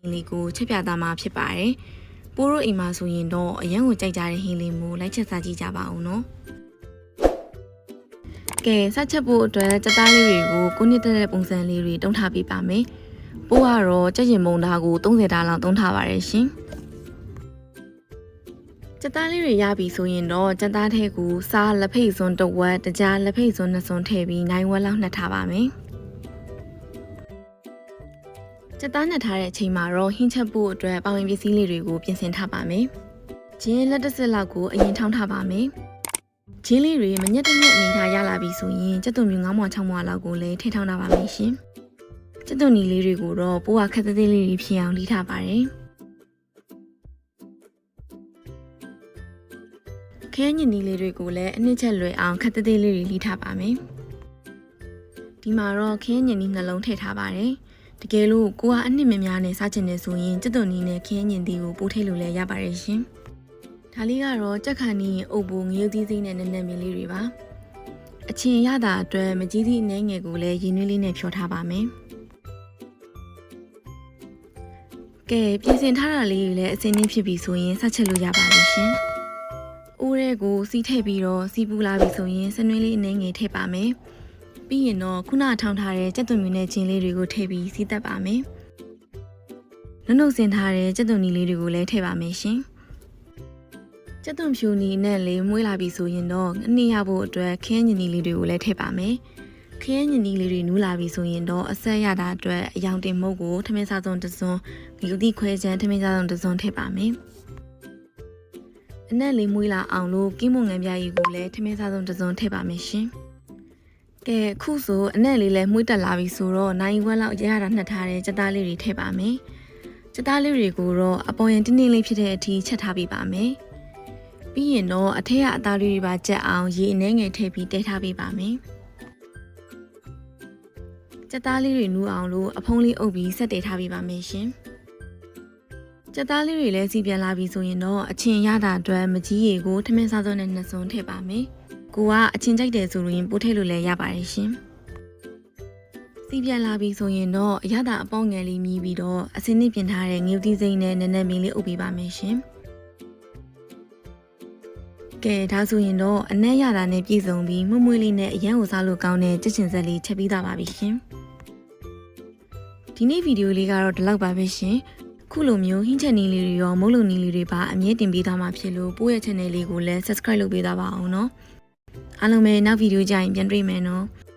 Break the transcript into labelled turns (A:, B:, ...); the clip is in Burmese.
A: ဟင်းလေးကိုချက်ပြသားမှာဖြစ်ပါတယ်။ပိုးတို့အိမ်မှာဆိုရင်တော့အရန်ကိုကြိုက်ကြတဲ့ဟင်းလေးမျိုးလိုက်ချက်စားကြည့်ကြပါဦးနော်။ကဲစချက်ဖို့အတွက်စက်သားလေးတွေကိုကိုနှစ်သက်တဲ့ပုံစံလေးတွေတုံးထားပေးပါမယ်။ပိုးကတော့ကြက်ရင်မုံသားကို30တားလောက်တုံးထားပါတယ်ရှင်။စက်သားလေးတွေရပြီဆိုရင်တော့စက်သားထဲကိုစားလက်ဖိတ်စွန်းတစ်ဝက်တကြားလက်ဖိတ်စွန်းနှစ်စွန်းထည့်ပြီးနိုင်ဝက်လောက်နှက်ထားပါမယ်။ စက်သားနှက်ထားတဲ့အချိန်မှာတော့ဟင်းချက်ဖို့အတွက်ပါဝင်ပစ္စည်းလေးတွေကိုပြင်ဆင်ထားပါမယ်။ဂျင်းလက်တစ်စက်လောက်ကိုအရင်ထောင်းထားပါမယ်။ဂျင်းလေးတွေမညက်တညက်အနေထားရလာပြီဆိုရင်စက်သွန်မျိုး9မွာ6မွာလောက်ကိုလည်းထည့်ထောင်းထားပါမယ်ရှင်။စက်သွန်နီလေးတွေကိုတော့ပိုးကခက်သေးသေးလေးတွေဖြစ်အောင်လှီးထားပါတယ်။ခဲညင်နီလေးတွေကိုလည်းအနှစ်ချက်လွယ်အောင်ခက်သေးသေးလေးတွေလှီးထားပါမယ်။ဒီမှာတော့ခဲညင်နီနှလုံးထည့်ထားပါတယ်။ တကယ်လို့ကိုကအနှစ်မများနဲ့စားချင်တယ်ဆိုရင်စက်သွန်နီနဲ့ခဲညင်တီကိုပို့ထည့်လို့လည်းရပါတယ်ရှင်။ဒါလေးကတော့ကြက်ခါနီအုပ်ဖို့ငရုတ်သီးစိမ့်နဲ့နက်နက်မြင်လေးတွေပါ။အချင်းရတာအတွက်မကြီးသည့်အနေငယ်ကိုလည်းရင်းနှီးလေးနဲ့ဖြောထားပါမယ်။ကဲပြင်ဆင်ထားတာလေးတွေလည်းအစင်းနှင်းဖြစ်ပြီဆိုရင်ဆက်ချက်လို့ရပါပြီရှင်။အိုးရဲကိုစီးထည့်ပြီးတော့စီးပူလာပြီဆိုရင်စနွေးလေးအနေငယ်ထည့်ပါမယ်။ ပြီးရင်တော့ခုနထောင်းထားတဲ့ကြက်သွန်မြူနဲ့ချင်းလေးတွေကိုထည့်ပြီးစီးသက်ပါမယ်။နှုတ်နှုတ်စင်ထားတဲ့ကြက်သွန်နီလေးတွေကိုလည်းထည့်ပါမယ်ရှင်။ကြက်သွန်ဖြူနီနဲ့လေးမွေးလာပြီဆိုရင်တော့အနည်းရဖို့အတွက်ခင်းညင်နီလေးတွေကိုလည်းထည့်ပါမယ်။ခင်းညင်နီလေးတွေနူးလာပြီဆိုရင်တော့အဆက်ရတာအတွက်အယောင်တင်မုတ်ကိုထမင်းစားစုံတစ်စွန်းဂီတိခွဲချမ်းထမင်းစားစုံတစ်စွန်းထည့်ပါမယ်။အနက်လေးမွေးလာအောင်လို့ကင်းမုံငံပြားရီကိုလည်းထမင်းစားစုံတစ်စွန်းထည့်ပါမယ်ရှင်။ ကဲခုဆိုအနက်လေးလည်းမှုတ်တက်လာပြီဆိုတော့နိုင်ဝက်လောက်ရရတာနှက်ထားတဲ့စက်သားလေးတွေထည့်ပါမယ်။စက်သားလေးတွေကိုတော့အပေါ်ရင်တင်းတင်းလေးဖြစ်တဲ့အထိချက်ထားပေးပါမယ်။ပြီးရင်တော့အထက်ကအသားလေးတွေပါကြက်အောင်ရေအနှဲငယ်ထည့်ပြီးတဲထားပေးပါမယ်။စက်သားလေးတွေနူးအောင်လို့အဖုံးလေးအုပ်ပြီးဆက်တည်ထားပေးပါမယ်ရှင်။စက်သားလေးတွေလည်းစီပြန်လာပြီဆိုရင်တော့အချင်းရတာအတွက်မကြီးရေကိုထမင်းစားစုံနဲ့နှစ်စုံထည့်ပါမယ်။ ကိုကအချင်းကြိုက်တယ်ဆိုရင်ပို့ထည့်လို့လည်းရပါတယ်ရှင်။စီပြန်လာပြီဆိုရင်တော့အရသာအပေါငယ်လေးမြည်ပြီးတော့အစင်းနစ်ပြင်ထားတဲ့ငရုတ်သီးစိမ့်နဲ့နည်းနည်းမင်းလေးအုပ်ပေးပါမယ်ရှင်။ကဲဒါဆိုရင်တော့အနက်ရတာနဲ့ပြည့်စုံပြီးမွမွေးလေးနဲ့အရန်ကိုစားလို့ကောင်းတဲ့ကြက်ချင်ဆက်လေးချက်ပြီးသားပါပြီရှင်။ဒီနေ့ဗီဒီယိုလေးကတော့ဒီလောက်ပါပဲရှင်။ခုလိုမျိုးဟင်းချက်နီးလေးတွေရောမုတ်လုံနီးလေးတွေပါအမြဲတင်ပေးသားမှာဖြစ်လို့ပို့ရဲ့ channel လေးကိုလည်း subscribe လုပ်ပေးသားပါအောင်နော်။ အားလုံးပဲနောက်ဗီဒီယိုကြရင်ပြန်တွေ့မယ်နော်။